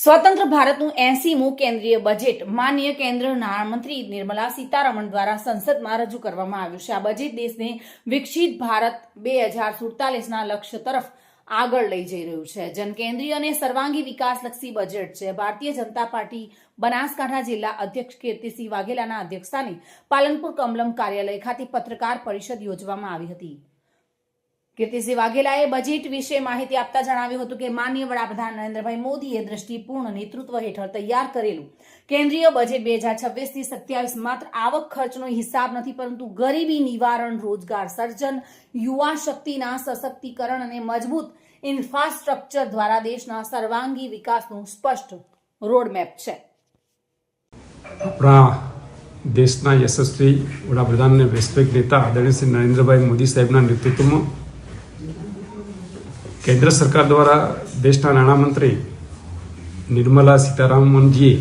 સ્વતંત્ર ભારતનું એસીમું કેન્દ્રીય બજેટ માન્ય કેન્દ્ર નાણામંત્રી નિર્મલા સીતારમણ દ્વારા સંસદમાં રજૂ કરવામાં આવ્યું છે. આ બજેટ દેશને વિકસિત ભારત બે હજાર સુડતાલીસના લક્ષ્ય તરફ આગળ લઈ જઈ રહ્યું છે. જનકેન્દ્રીય અને સર્વાંગી વિકાસલક્ષી બજેટ છે. ભારતીય જનતા પાર્ટી બનાસકાંઠા જિલ્લા અધ્યક્ષ કીર્તિસિંહ વાઘેલાના અધ્યક્ષસ્થાને પાલનપુર કમલમ કાર્યાલય ખાતે પત્રકાર પરિષદ યોજવામાં આવી હતી. કીર્તિસિંહ વાઘેલાએ બજેટ વિશે માહિતી આપતા જણાવ્યું હતું કે માન્ય વડાપ્રધાન નરેન્દ્રભાઈ મોદીએ દ્રષ્ટિપૂર્ણ નેતૃત્વ હેઠળ તૈયાર કરેલું. કેન્દ્રીય બજેટ બે હજાર છવ્વીસથી સત્યાવીસ માત્ર આવક ખર્ચનો હિસાબ નથી, પરંતુ ગરીબી નિવારણ, રોજગાર સર્જન, યુવા શક્તિના સશક્તિકરણ અને મજબૂત ઇન્ફ્રાસ્ટ્રક્ચર દ્વારા દેશના સર્વાંગી વિકાસનું સ્પષ્ટ રોડમેપ છે. આપણા દેશના યશસ્વી વડાપ્રધાન અને વૈશ્વિક નેતા આદરણીય શ્રી નરેન્દ્રભાઈ મોદી સાહેબના નેતૃત્વમાં કેન્દ્ર સરકાર દ્વારા દેશના નાણામંત્રી નિર્મલા સીતારામનજીએ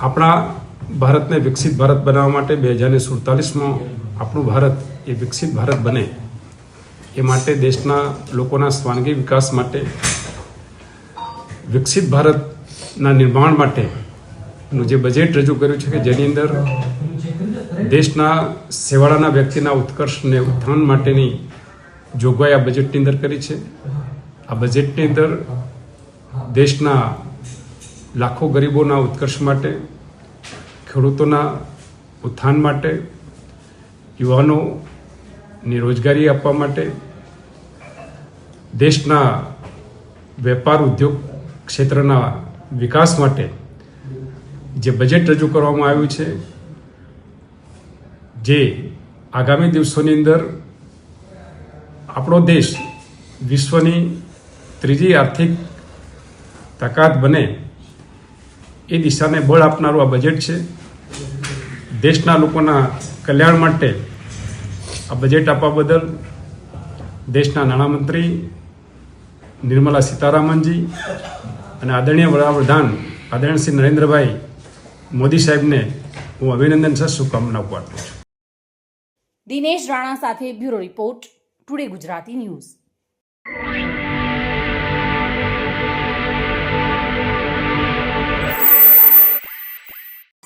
આપણા ભારતને વિકસિત ભારત બનાવવા માટે બે હજાર સુડતાલીસમાં આપણું ભારત એ વિકસિત ભારત બને એ માટે દેશના લોકોના સ્વાંગી વિકાસ માટે, વિકસિત ભારતના નિર્માણ માટેનું જે બજેટ રજૂ કર્યું છે કે જેની અંદર દેશના સેવાળાના વ્યક્તિના ઉત્કર્ષને ઉત્થાન માટેની જોગવાઈ આ બજેટની અંદર કરી છે. આ બજેટની અંદર દેશના લાખો ગરીબોના ઉત્કર્ષ માટે, ખેડૂતોના ઉત્થાન માટે, યુવાનોને રોજગારી આપવા માટે, દેશના વેપાર ઉદ્યોગ ક્ષેત્રના વિકાસ માટે જે બજેટ રજૂ કરવામાં આવ્યું છે, જે આગામી દિવસોની અંદર આપણો દેશ વિશ્વની ત્રીજી આર્થિક તાકાત બને એ દિશાને બળ આપનારું આ બજેટ છે. દેશના લોકોના કલ્યાણ માટે આ બજેટ આપવા બદલ દેશના નાણામંત્રી નિર્મલા સીતારામનજી અને આદરણીય વડાપ્રધાન આદરણીય શ્રી નરેન્દ્રભાઈ મોદી સાહેબને હું અભિનંદન સર શુભકામના પાઠવું છું. દિનેશ રાણા સાથે bureau report. Today Gujarati news